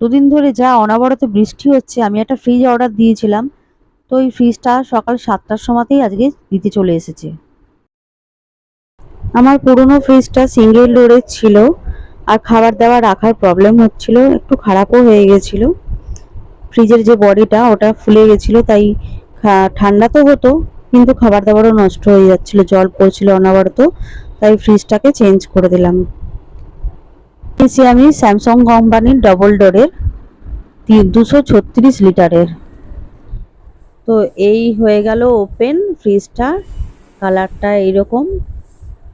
দুদিন ধরে যা অনাবরত বৃষ্টি হচ্ছে, আমি একটা ফ্রিজ অর্ডার দিয়েছিলাম। তো ওই ফ্রিজটা সকাল সাতটার সময়তেই আজকে দিতে চলে এসেছে। আমার পুরনো ফ্রিজটা সিঙ্গেল ডোরের ছিল আর খাবার দাবার রাখার প্রবলেম হচ্ছিল, একটু খারাপও হয়ে গেছিল। ফ্রিজের যে বডিটা ওটা ফুলে গেছিল, তাই ঠান্ডা তো হতো, কিন্তু খাবার দাবারও নষ্ট হয়ে যাচ্ছিল, জল পড়ছিল অনাবরত, তাই ফ্রিজটাকে চেঞ্জ করে দিলাম। নিয়েছি আমি স্যামসাং কোম্পানির ডবল ডোরের দুশো ছত্রিশ লিটারের। তো এই হয়ে গেল ওপেন ফ্রিজটা কালারটা এইরকম।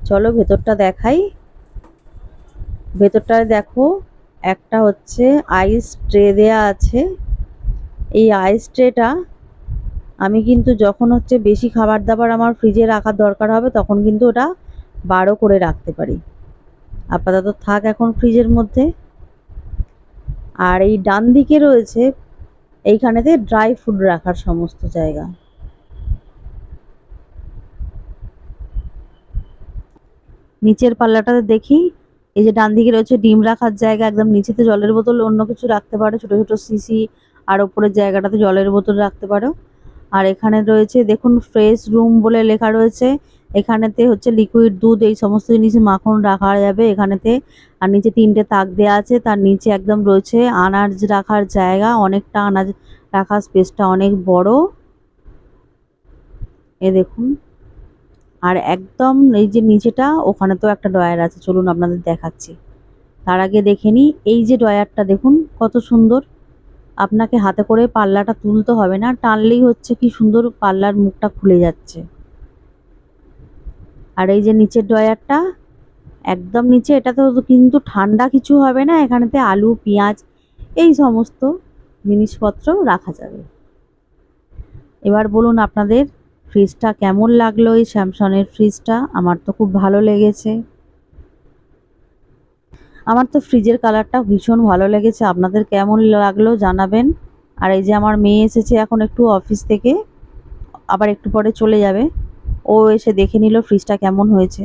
চলো ভেতরটা দেখাই। ভেতরটায় দেখো, একটা হচ্ছে আইস ট্রে দেয়া আছে। এই আইস ট্রেটা আমি কিন্তু যখন হচ্ছে বেশি খাবার দাবার আমার ফ্রিজে রাখার দরকার হবে, তখন কিন্তু ওটা বারো করে রাখতে পারি। আপাতত থাক এখন ফ্রিজের মধ্যে। আর এই ডান দিকে রয়েছে, এইখানেতে ড্রাই ফ্রুট রাখার সমস্ত জায়গা। নিচের পাল্লাটাতে দেখি, এই যে ডান দিকে রয়েছে ডিম রাখার জায়গা, একদম নিচেতে জলের বোতল, অন্য কিছু রাখতে পারো, ছোট ছোট সিসি আর ওপরের জায়গাটাতে জলের বোতল রাখতে পারো। আর এখানে রয়েছে, দেখুন, ফ্রেশ রুম বলে লেখা রয়েছে এখানেতে হচ্ছে লিকুইড দুধ, এই সমস্ত জিনিস মাখন রাখা যাবে এখানেতে। আর নিচে তিনটে তাক দেওয়া আছে, তার নিচে একদম রয়েছে আনাজ রাখার জায়গা, অনেকটা আনাজ রাখার স্পেসটা অনেক বড়। এ দেখুন। আর একদম এই যে নিচেটা ওখানে তো একটা ড্রয়ার আছে, চলুন আপনাদের দেখাচ্ছি। তার আগে দেখে নিই, এই যে ড্রয়ারটা দেখুন, কত সুন্দর। আপনাকে হাতে করে পাল্লাটা তুলতে হবে না, টানলেই হচ্ছে কি সুন্দর পাল্লার মুখটা খুলে যাচ্ছে। আর এই যে নিচের ড্রয়ারটা, একদম নিচে, এটা তো কিন্তু ঠান্ডা কিছু হবে না, এখানেতে আলু, পেঁয়াজ, এই সমস্ত জিনিসপত্র রাখা যাবে। এবার বলুন আপনাদের ফ্রিজটা কেমন লাগল? এই স্যামসংয়ের ফ্রিজটা আমার তো খুব ভালো লেগেছে। আমার তো ফ্রিজের কালারটা ভীষণ ভালো লেগেছে। আপনাদের কেমন লাগল জানাবেন। আর এই যে আমার মেয়ে এসেছে এখন একটু অফিস থেকে, আবার একটু পরে চলে যাবে। ও এসে দেখে নিল ফ্রিজটা কেমন হয়েছে।